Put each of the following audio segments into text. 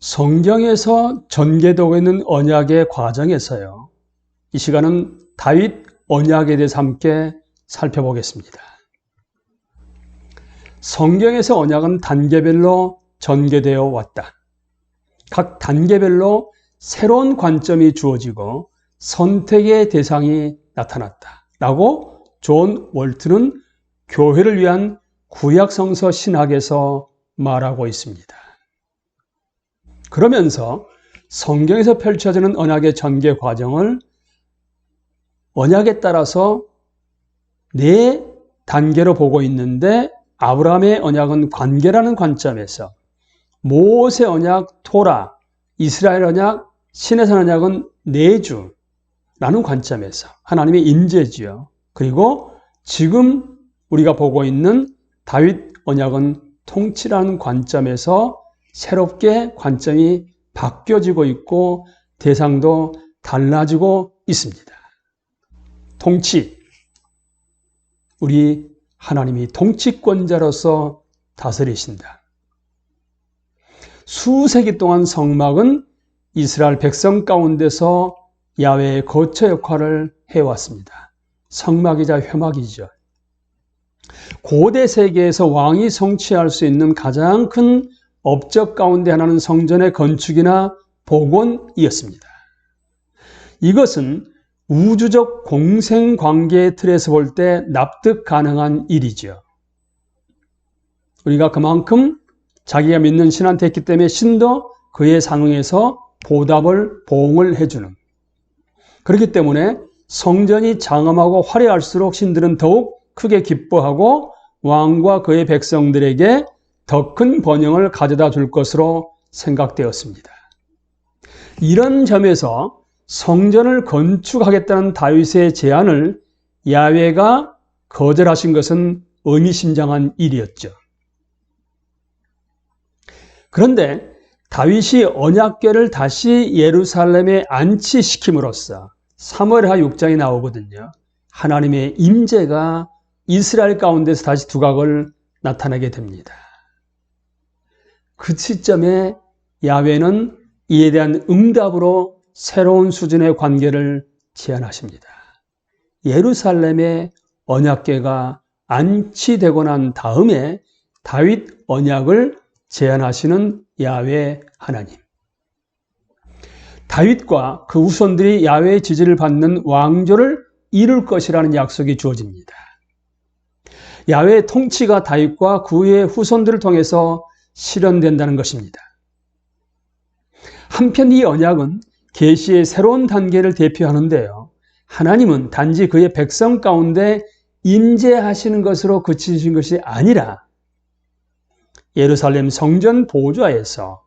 성경에서 전개되고 있는 언약의 과정에서요. 이 시간은 다윗 언약에 대해서 함께 살펴보겠습니다. 성경에서 언약은 단계별로 전개되어 왔다. 각 단계별로 새로운 관점이 주어지고 선택의 대상이 나타났다. 라고 존 월트는 교회를 위한 구약성서 신학에서 말하고 있습니다. 그러면서 성경에서 펼쳐지는 언약의 전개 과정을 언약에 따라서 네 단계로 보고 있는데 아브라함의 언약은 관계라는 관점에서 모세 언약, 토라, 이스라엘 언약, 신의 언약은 내주라는 관점에서 하나님의 임재지요. 그리고 지금 우리가 보고 있는 다윗 언약은 통치라는 관점에서 새롭게 관점이 바뀌어지고 있고 대상도 달라지고 있습니다. 통치. 우리 하나님이 통치권자로서 다스리신다. 수세기 동안 성막은 이스라엘 백성 가운데서 야외의 거처 역할을 해왔습니다. 성막이자 회막이죠. 고대 세계에서 왕이 성취할 수 있는 가장 큰 업적 가운데 하나는 성전의 건축이나 복원이었습니다. 이것은 우주적 공생 관계의 틀에서 볼 때 납득 가능한 일이죠. 우리가 그만큼 자기가 믿는 신한테 했기 때문에 신도 그의 상응에서 보답을 보응을 해주는 그렇기 때문에 성전이 장엄하고 화려할수록 신들은 더욱 크게 기뻐하고 왕과 그의 백성들에게 더 큰 번영을 가져다 줄 것으로 생각되었습니다. 이런 점에서 성전을 건축하겠다는 다윗의 제안을 야외가 거절하신 것은 의미심장한 일이었죠. 그런데 다윗이 언약궤를 다시 예루살렘에 안치시킴으로써 사무엘하 6장에 나오거든요. 하나님의 임재가 이스라엘 가운데서 다시 두각을 나타나게 됩니다. 그 시점에 야훼는 이에 대한 응답으로 새로운 수준의 관계를 제안하십니다. 예루살렘의 언약궤가 안치되고 난 다음에 다윗 언약을 제안하시는 야훼 하나님. 다윗과 그 후손들이 야훼의 지지를 받는 왕조를 이룰 것이라는 약속이 주어집니다. 야훼의 통치가 다윗과 그의 후손들을 통해서 실현된다는 것입니다. 한편 이 언약은 계시의 새로운 단계를 대표하는데요. 하나님은 단지 그의 백성 가운데 임재하시는 것으로 그치신 것이 아니라 예루살렘 성전 보좌에서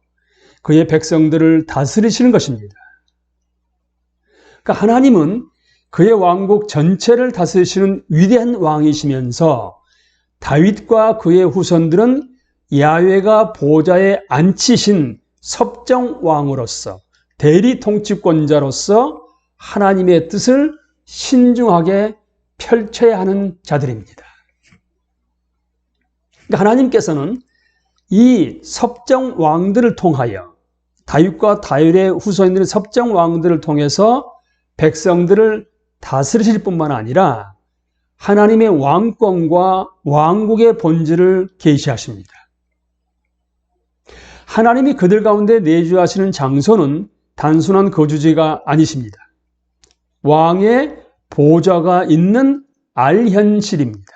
그의 백성들을 다스리시는 것입니다. 그러니까 하나님은 그의 왕국 전체를 다스리시는 위대한 왕이시면서 다윗과 그의 후손들은 야훼가 보좌에 앉히신 섭정 왕으로서 대리 통치권자로서 하나님의 뜻을 신중하게 펼쳐야 하는 자들입니다. 그러니까 하나님께서는 이 섭정 왕들을 통하여 다윗과 다윗의 후손들의 섭정 왕들을 통해서 백성들을 다스리실 뿐만 아니라 하나님의 왕권과 왕국의 본질을 계시하십니다. 하나님이 그들 가운데 내주하시는 장소는 단순한 거주지가 아니십니다. 왕의 보좌가 있는 알현실입니다.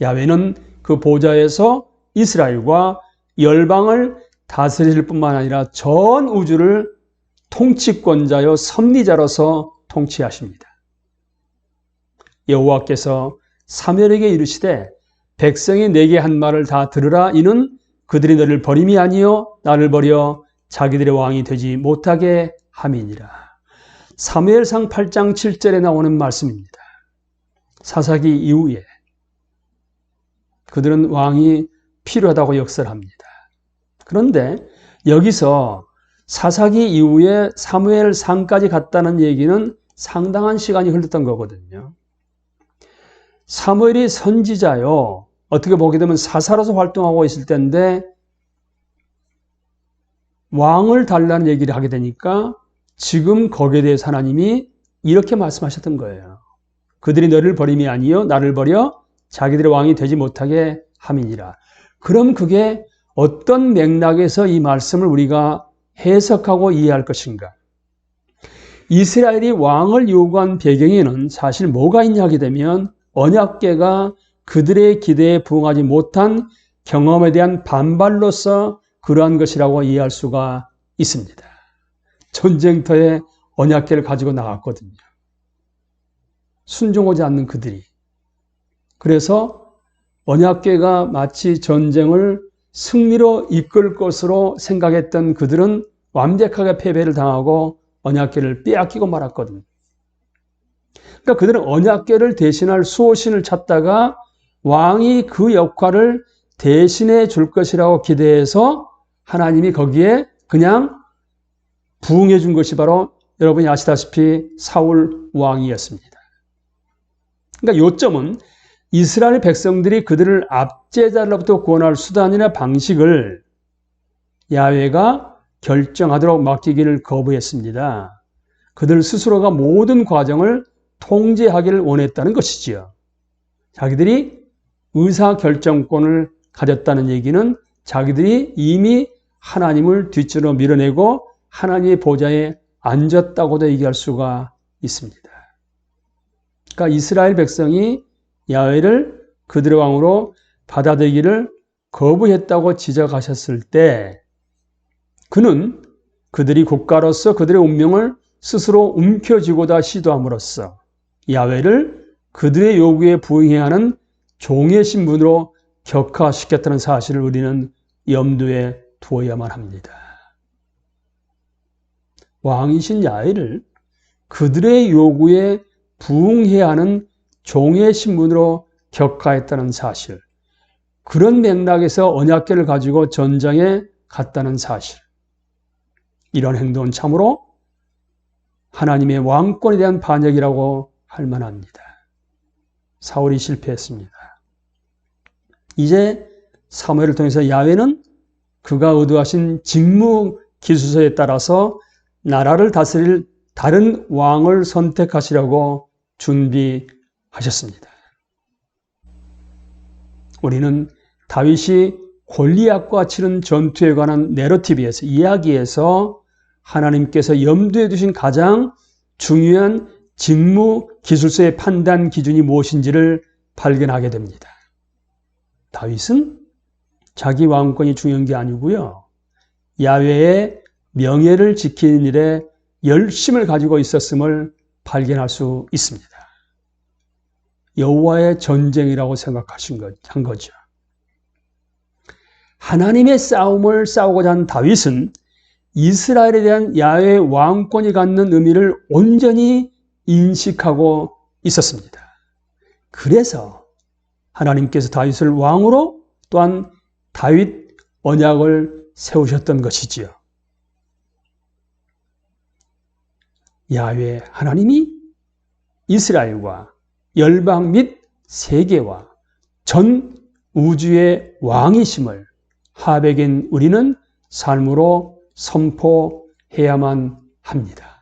야훼는 그 보좌에서 이스라엘과 열방을 다스릴 뿐만 아니라 전 우주를 통치권자여 섭리자로서 통치하십니다. 여호와께서 사멸에게 이르시되 백성이 내게 한 말을 다 들으라 이는 그들이 너를 버림이 아니요 나를 버려 자기들의 왕이 되지 못하게 함이니라. 사무엘상 8장 7절에 나오는 말씀입니다. 사사기 이후에 그들은 왕이 필요하다고 역설합니다. 그런데 여기서 사사기 이후에 사무엘 상까지 갔다는 얘기는 상당한 시간이 흘렀던 거거든요. 사무엘이 선지자요. 어떻게 보게 되면 사사로서 활동하고 있을 때인데 왕을 달라는 얘기를 하게 되니까 지금 거기에 대해서 하나님이 이렇게 말씀하셨던 거예요. 그들이 너를 버림이 아니요 나를 버려 자기들의 왕이 되지 못하게 함이니라. 그럼 그게 어떤 맥락에서 이 말씀을 우리가 해석하고 이해할 것인가? 이스라엘이 왕을 요구한 배경에는 사실 뭐가 있냐 하게 되면 언약계가 그들의 기대에 부응하지 못한 경험에 대한 반발로서 그러한 것이라고 이해할 수가 있습니다. 전쟁터에 언약계를 가지고 나갔거든요. 순종하지 않는 그들이. 그래서 언약계가 마치 전쟁을 승리로 이끌 것으로 생각했던 그들은 완벽하게 패배를 당하고 언약계를 빼앗기고 말았거든. 그러니까 그들은 언약계를 대신할 수호신을 찾다가 왕이 그 역할을 대신해 줄 것이라고 기대해서 하나님이 거기에 그냥 부응해 준 것이 바로 여러분이 아시다시피 사울 왕이었습니다. 그러니까 요점은 이스라엘 백성들이 그들을 압제자로부터 구원할 수단이나 방식을 야훼가 결정하도록 맡기기를 거부했습니다. 그들 스스로가 모든 과정을 통제하기를 원했다는 것이지요. 자기들이 의사 결정권을 가졌다는 얘기는 자기들이 이미 하나님을 뒷줄로 밀어내고 하나님의 보좌에 앉았다고도 얘기할 수가 있습니다. 그러니까 이스라엘 백성이 야훼를 그들의 왕으로 받아들이기를 거부했다고 지적하셨을 때 그는 그들이 국가로서 그들의 운명을 스스로 움켜쥐고다 시도함으로써 야훼를 그들의 요구에 부응해야 하는 종의 신분으로 격화시켰다는 사실을 우리는 염두에 두어야만 합니다. 왕이신 야훼를 그들의 요구에 부응해야 하는 종의 신분으로 격화했다는 사실. 그런 맥락에서 언약계를 가지고 전장에 갔다는 사실. 이런 행동은 참으로 하나님의 왕권에 대한 반역이라고 할 만합니다. 사울이 실패했습니다. 이제 사무엘을 통해서 야훼는 그가 의도하신 직무 기수서에 따라서 나라를 다스릴 다른 왕을 선택하시려고 준비하셨습니다. 우리는 다윗이 골리앗과 치른 전투에 관한 내러티브에서 이야기에서 하나님께서 염두에 두신 가장 중요한 직무 기술서의 판단 기준이 무엇인지를 발견하게 됩니다. 다윗은 자기 왕권이 중요한 게 아니고요. 야외의 명예를 지키는 일에 열심을 가지고 있었음을 발견할 수 있습니다. 여호와의 전쟁이라고 생각하신 것, 한 거죠. 하나님의 싸움을 싸우고자 한 다윗은 이스라엘에 대한 야외 왕권이 갖는 의미를 온전히 인식하고 있었습니다. 그래서 하나님께서 다윗을 왕으로 또한 다윗 언약을 세우셨던 것이지요. 야외 하나님이 이스라엘과 열방 및 세계와 전 우주의 왕이심을 하백인 우리는 삶으로 선포해야만 합니다.